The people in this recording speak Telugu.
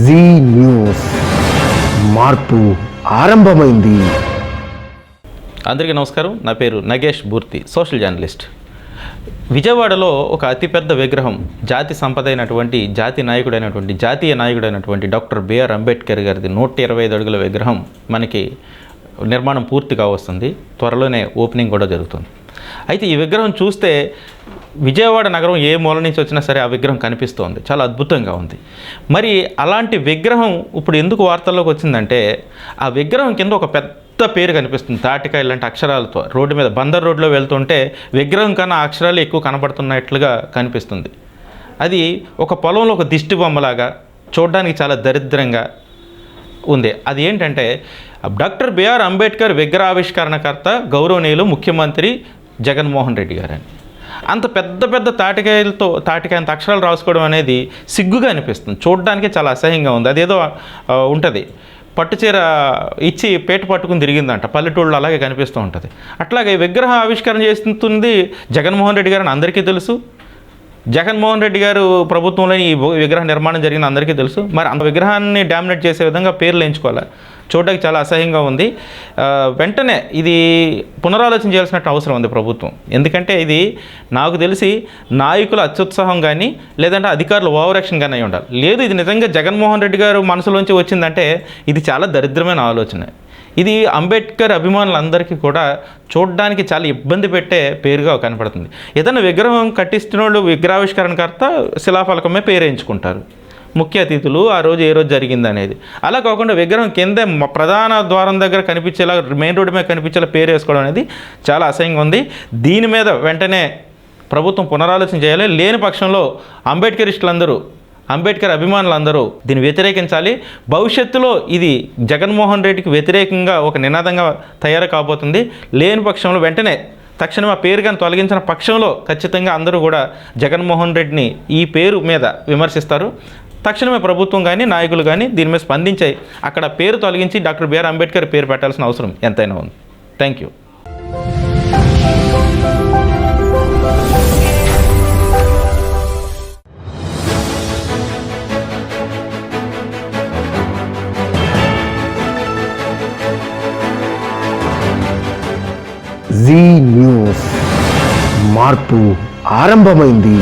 జీ న్యూస్ మార్పు ఆరంభమైంది. అందరికీ నమస్కారం. నా పేరు నగేష్ బూర్తి సోషల్ జర్నలిస్ట్. విజయవాడలో ఒక అతిపెద్ద విగ్రహం జాతి సంపద అయినటువంటి జాతి నాయకుడైనటువంటి జాతీయ నాయకుడైనటువంటి డాక్టర్ బిఆర్ అంబేద్కర్ గారిది నూట ఇరవై ఐదు అడుగుల విగ్రహం మనకి నిర్మాణం పూర్తి కావస్తుంది. త్వరలోనే ఓపెనింగ్ కూడా జరుగుతుంది. అయితే ఈ విగ్రహం చూస్తే విజయవాడ నగరం ఏ మూల నుంచి వచ్చినా సరే ఆ విగ్రహం కనిపిస్తోంది. చాలా అద్భుతంగా ఉంది. మరి అలాంటి విగ్రహం ఇప్పుడు ఎందుకు వార్తల్లోకి వచ్చిందంటే ఆ విగ్రహం కింద ఒక పెద్ద పేరు కనిపిస్తుంది. తాటిక ఇలాంటి అక్షరాలతో రోడ్డు మీద బందర్ రోడ్లో వెళ్తుంటే విగ్రహం కన్నా అక్షరాలు ఎక్కువ కనబడుతున్నట్లుగా కనిపిస్తుంది. అది ఒక పొలంలో ఒక దిష్టి బొమ్మలాగా చూడడానికి చాలా దరిద్రంగా ఉంది. అది ఏంటంటే డాక్టర్ బిఆర్ అంబేద్కర్ విగ్రహావిష్కరణకర్త గౌరవనీయులు ముఖ్యమంత్రి జగన్మోహన్ రెడ్డి గారని. అంత పెద్ద పెద్ద తాటికాయలతో తాటికాయంత అక్షరాలు రాసుకోవడం అనేది సిగ్గుగా అనిపిస్తుంది. చూడడానికి చాలా అసహ్యంగా ఉంది. అదేదో ఉంటుంది. పట్టుచీర ఇచ్చి పేట పట్టుకుని తిరిగిందంట. పల్లెటూళ్ళు అలాగే కనిపిస్తూ ఉంటుంది. అట్లాగే విగ్రహ ఆవిష్కరణ చేస్తుంది జగన్మోహన్ రెడ్డి గారని అందరికీ తెలుసు. జగన్మోహన్ రెడ్డి గారు ప్రభుత్వంలో ఈ విగ్రహ నిర్మాణం జరిగిన అందరికీ తెలుసు. మరి అంత విగ్రహాన్ని డామినేట్ చేసే విధంగా పేర్లు ఎంచుకోవాలి? చూడడానికి చాలా అసహ్యంగా ఉంది. వెంటనే ఇది పునరాలోచన చేయాల్సినట్టు అవసరం ఉంది ప్రభుత్వం. ఎందుకంటే ఇది నాకు తెలిసి నాయకుల అత్యుత్సాహం కానీ లేదంటే అధికారులు ఓవర్ యాక్షన్ కానీ అయి ఉండాలి. లేదు ఇది నిజంగా జగన్మోహన్ రెడ్డి గారు మనసులోంచి వచ్చిందంటే ఇది చాలా దరిద్రమైన ఆలోచన. ఇది అంబేద్కర్ అభిమానులందరికీ కూడా చూడడానికి చాలా ఇబ్బంది పెట్టే పేరుగా కనపడుతుంది. ఏదైనా విగ్రహం కట్టిస్తున్న వాళ్ళు విగ్రహావిష్కరణకర్త శిలాఫలకమే పేరేయించుకుంటారు. ముఖ్య అతిథులు ఆ రోజు ఏ రోజు జరిగింది అనేది అలా కాకుండా విగ్రహం కింద ప్రధాన ద్వారం దగ్గర కనిపించేలా మెయిన్ రోడ్డు మీద కనిపించేలా పేరు వేసుకోవడం అనేది చాలా అసహ్యంగా ఉంది. దీని మీద వెంటనే ప్రభుత్వం పునరాలోచన చేయాలి. లేని పక్షంలో అంబేద్కరిస్టులందరూ అంబేద్కర్ అభిమానులందరూ దీన్ని వ్యతిరేకించాలి. భవిష్యత్తులో ఇది జగన్మోహన్ రెడ్డికి వ్యతిరేకంగా ఒక నినాదంగా తయారు కాబోతుంది. లేని పక్షంలో వెంటనే తక్షణం ఆ పేరు కానీ తొలగించిన పక్షంలో ఖచ్చితంగా అందరూ కూడా జగన్మోహన్ రెడ్డిని ఈ పేరు మీద విమర్శిస్తారు. తక్షణమే ప్రభుత్వం కానీ నాయకులు కానీ దీని మీద స్పందించాయి అక్కడ పేరు తొలగించి డాక్టర్ బిఆర్ అంబేద్కర్ పేరు పెట్టాల్సిన అవసరం ఎంతైనా ఉంది. థ్యాంక్ యూ జీ న్యూస్ మార్పు ఆరంభమైంది.